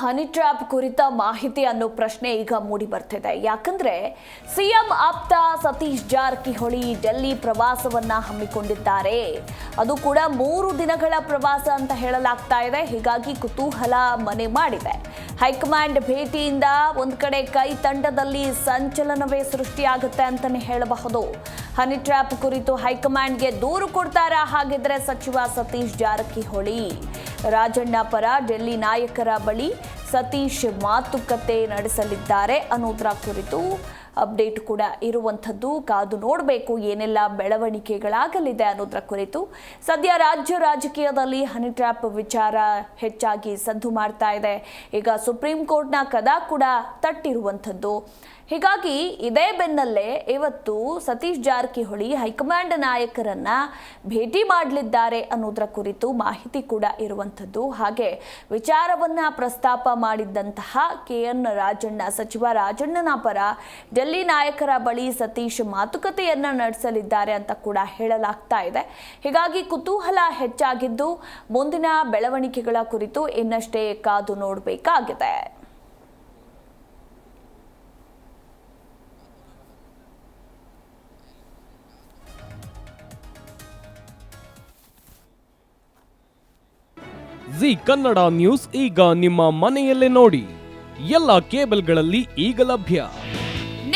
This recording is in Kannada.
ಹನಿ ಟ್ರ್ಯಾಪ್ ಕುರಿತ ಮಾಹಿತಿ ಅನ್ನೋ ಪ್ರಶ್ನೆ ಈಗ ಮೂಡಿ ಬರ್ತಿದೆ. ಯಾಕಂದ್ರೆ ಸಿಎಂ ಆಪ್ತ ಸತೀಶ್ ಜಾರಕಿಹೊಳಿ ಡೆಲ್ಲಿ ಪ್ರವಾಸವನ್ನ ಹಮ್ಮಿಕೊಂಡಿದ್ದಾರೆ. ಅದು ಕೂಡ ಮೂರು ದಿನಗಳ ಪ್ರವಾಸ ಅಂತ ಹೇಳಲಾಗ್ತಾ ಇದೆ. ಹೀಗಾಗಿ ಕುತೂಹಲ ಮನೆ ಮಾಡಿದೆ. ಹೈಕಮಾಂಡ್ ಭೇಟಿಯಿಂದ ಒಂದು ಕಡೆ ಕೈ ತಂಡದಲ್ಲಿ ಸಂಚಲನವೇ ಸೃಷ್ಟಿಯಾಗುತ್ತೆ ಅಂತಾನೆ ಹೇಳಬಹುದು. ಹನಿ ಟ್ರ್ಯಾಪ್ ಕುರಿತು ಹೈಕಮಾಂಡ್ಗೆ ದೂರು ಕೊಡ್ತಾರಾ ಹಾಗಿದ್ರೆ ಸಚಿವ ಸತೀಶ್ ಜಾರಕಿಹೊಳಿ. ರಾಜಣ್ಣ ಪರ ಡೆಲ್ಲಿ ನಾಯಕರ ಬಳಿ ಸತೀಶ್ ಮಾತುಕತೆ ನಡೆಸಲಿದ್ದಾರೆ ಅನ್ನೋದರ ಕುರಿತು ಅಪ್ಡೇಟ್ ಕೂಡ ಇರುವಂಥದ್ದು. ಕಾದು ನೋಡಬೇಕು ಏನೆಲ್ಲ ಬೆಳವಣಿಗೆಗಳಾಗಲಿದೆ ಅನ್ನೋದರ ಕುರಿತು. ಸದ್ಯ ರಾಜ್ಯ ರಾಜಕೀಯದಲ್ಲಿ ಹನಿ ಟ್ರ್ಯಾಪ್ ವಿಚಾರ ಹೆಚ್ಚಾಗಿ ಸದ್ದು ಮಾಡ್ತಾ ಇದೆ. ಈಗ ಸುಪ್ರೀಂ ಕೋರ್ಟ್ನ ಕದ ಕೂಡ ತಟ್ಟಿರುವಂಥದ್ದು. ಹೀಗಾಗಿ ಇದೇ ಬೆನ್ನಲ್ಲೇ ಇವತ್ತು ಸತೀಶ್ ಜಾರಕಿಹೊಳಿ ಹೈಕಮಾಂಡ್ ನಾಯಕರನ್ನ ಭೇಟಿ ಮಾಡಲಿದ್ದಾರೆ ಅನ್ನೋದರ ಕುರಿತು ಮಾಹಿತಿ ಕೂಡ ಇರುವಂಥದ್ದು. ಹಾಗೆ ವಿಚಾರವನ್ನ ಪ್ರಸ್ತಾಪ ಮಾಡಿದ್ದಂತಹ ಕೆ ಎನ್ ರಾಜಣ್ಣ, ಸಚಿವ ರಾಜಣ್ಣನ ಪರ ಡೆಲ್ಲಿ ನಾಯಕರ ಬಳಿ ಸತೀಶ್ ಮಾತುಕತೆಯನ್ನ ನಡೆಸಲಿದ್ದಾರೆ ಅಂತ ಕೂಡ ಹೇಳಲಾಗ್ತಾ ಇದೆ. ಹೀಗಾಗಿ ಕುತೂಹಲ ಹೆಚ್ಚಾಗಿದ್ದು ಮುಂದಿನ ಬೆಳವಣಿಗೆಗಳ ಕುರಿತು ಇನ್ನಷ್ಟೇ ಕಾದು ನೋಡಬೇಕಾಗಿದೆ. ಜಿ ಕನ್ನಡ ನ್ಯೂಸ್ ಈಗ ನಿಮ್ಮ ಮನೆಯಲ್ಲೇ ನೋಡಿ. ಎಲ್ಲ ಕೇಬಲ್ಗಳಲ್ಲಿ ಈಗ ಲಭ್ಯ.